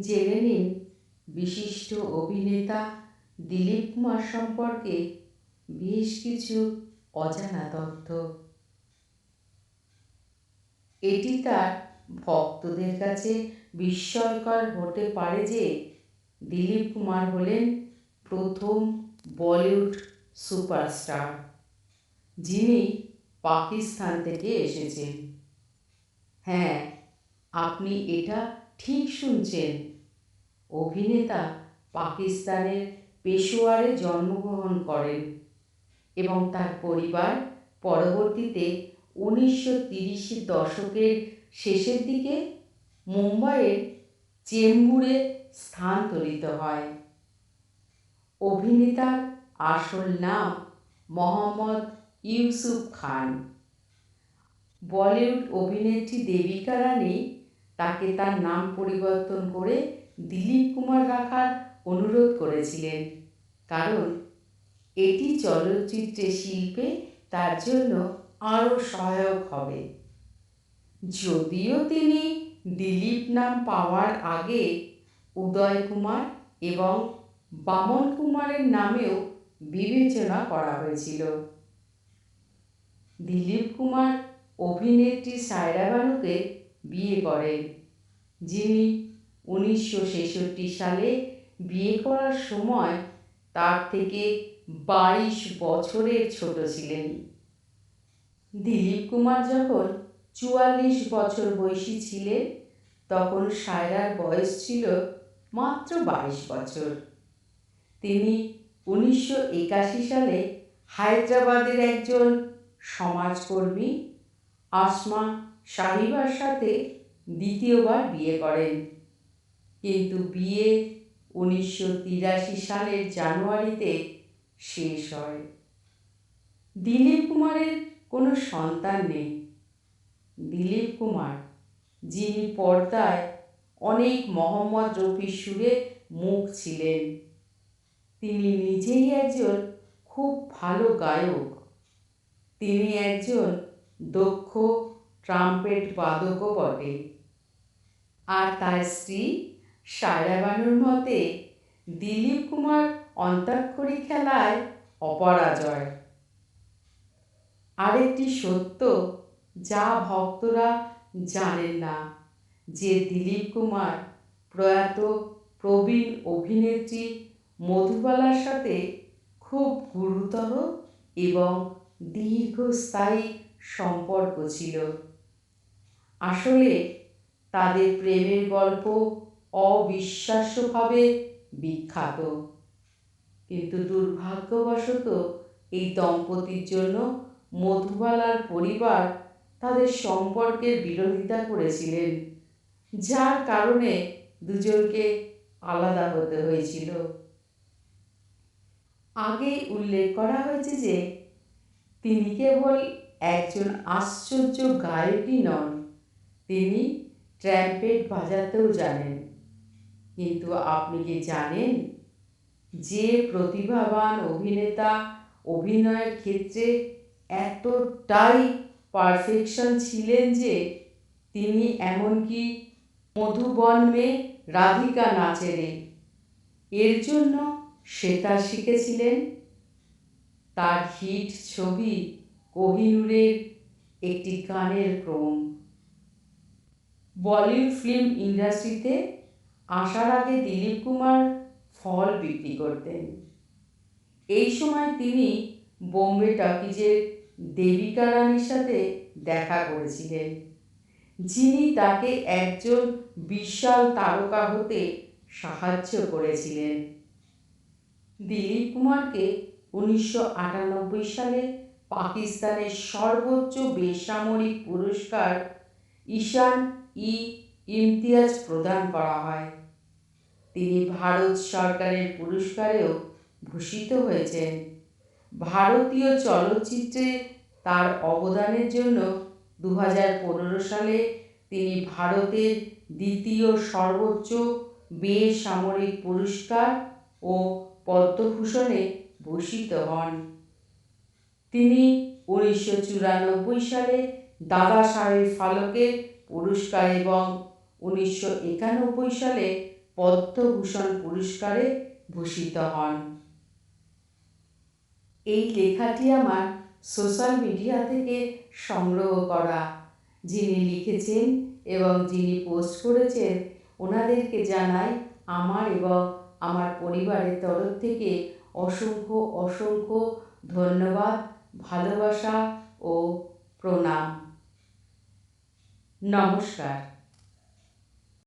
জেনে নিন, বিশিষ্ট অভিনেতা দিলীপ কুমার সম্পর্কে বেশ কিছু অজানা তথ্য। এটি তার ভক্তদের কাছে বিস্ময়কর হতে পারে যে দিলীপ কুমার হলেন প্রথম বলিউড সুপারস্টার, যিনি পাকিস্তান থেকে এসেছেন। হ্যাঁ আপনি এটা ঠিক শুনছেন? অভিনেতা পাকিস্তানের পেশোয়ারে জন্মগ্রহণ করেন এবং তার পরিবার পরবর্তীতে উনিশশো তিরিশের দশকের শেষের দিকে মুম্বাইয়ের চেম্বুরে স্থানান্তরিত হয়। অভিনেতার আসল নাম মোহাম্মদ ইউসুফ খান। বলিউড অভিনেত্রী দেবিকা রানী তাকে তার নাম পরিবর্তন করে দিলীপ কুমার রাখার অনুরোধ করেছিলেন। কারণ এটি চলচ্চিত্রে শিল্পে তার জন্য আরও সহায়ক হবে। যদিও তিনি দিলীপ নাম পাওয়ার আগে উদয় কুমার এবং বামন কুমারের নামেও বিবেচনা করা হয়েছিল। দিলীপ কুমার অভিনেত্রী সায়রা বানুকে বিয়ে করেন। যিনি উনিশশো ছেষট্টি সালে বিয়ে করার সময় তার থেকে বাইশ বছরের ছোট ছিলেন। দিলীপ কুমার যখন চুয়াল্লিশ বছর বয়সী ছিলেন, তখন সায়রার বয়স ছিল মাত্র বাইশ বছর। তিনি উনিশশো একাশি সালে হায়দ্রাবাদের একজন সমাজকর্মী, আসমা সাহিবার সাথে দ্বিতীয়বার বিয়ে করেন। কিন্তু বিয়ে উনিশশো তিরাশি সালের জানুয়ারিতে শেষ হয়। দিলীপ কুমারের কোনো সন্তান নেই। দিলীপ কুমার, যিনি পর্দায় অনেক মোহাম্মদ রফির সুরে মুখ ছিলেন, তিনি নিজেই একজন খুব ভালো গায়ক। তিনি একজন দক্ষ ট্রাম্পেট বাদকও বটে আর তার স্ত্রী সায়রা বানুর মতে, দিলীপ কুমার অন্তাক্ষরী খেলায় অপরাজয়। আরেকটি সত্য যা ভক্তরা জানেন না, যে দিলীপ কুমার প্রয়াত প্রবীণ অভিনেত্রী মধুবালার সাথে খুব গুরুতর এবং দীর্ঘস্থায়ী সম্পর্ক ছিল। আসলে তাদের প্রেমের গল্প অবিশ্বাস্যভাবে বিখ্যাত। কিন্তু দুর্ভাগ্যবশত এই দম্পতির জন্য মধুবালার পরিবার তাদের সম্পর্কের বিরোধিতা করেছিলেন, যার কারণে দুজনকে আলাদা হতে হয়েছিল। আগে উল্লেখ করা হয়েছে যে, তিনি কেবল একজন আশ্চর্য গায়কই নন। তিনি ট্র্যাম্পেট বাজাতেও জানেন। কিন্তু আপনি কি জানেন যে প্রতিভাবান অভিনেতা অভিনয়ের ক্ষেত্রে এতটাই পারফেকশন ছিলেন যে তিনি এমনকি মধুবন্মে রাধিকা নাচেরে এর জন্য সেতার শিখেছিলেন। তার হিট ছবি কোহিনুরের একটি গানের ক্রম। বলিউড ফিল্ম ইন্ডাস্ট্রিতে আসার আগে দিলীপ কুমার ফল বিক্রি করতেন। এই সময় তিনি বোম্বে টকিজের দেবিকা রানীর সাথে দেখা করেছিলেন, যিনি তাকে একজন বিশাল তারকা হতে সাহায্য করেছিলেন। দিলীপ কুমারকে উনিশশো আটানব্বই সালে পাকিস্তানের সর্বোচ্চ বেসামরিক পুরস্কার ঈশান ই ইমতিয়াজ প্রদান করা হয়। তিনি ভারত সরকারের পুরস্কারেও ভূষিত হয়েছেন। ভারতীয় চলচ্চিত্রে তার অবদানের জন্য দু হাজার পনেরো সালে তিনি ভারতের দ্বিতীয় সর্বোচ্চ বেসামরিক পুরস্কার ও পদ্মভূষণে ভূষিত হন। তিনি উনিশশো চুরানব্বই সালে দাদা সাহেব ফালকে পুরস্কার এবং উনিশশো একানব্বই সালে পদ্মভূষণ পুরস্কারে ভূষিত হন। এই লেখাটি আমার সোশ্যাল মিডিয়া থেকে সংগ্রহ করা। যিনি লিখেছেন এবং যিনি পোস্ট করেছেন, ওনাদেরকে জানাই আমার এবং আমার পরিবারের তরফ থেকে অসংখ্য অসংখ্য ধন্যবাদ। ভালোবাসা ও প্রণাম। নমস্কার।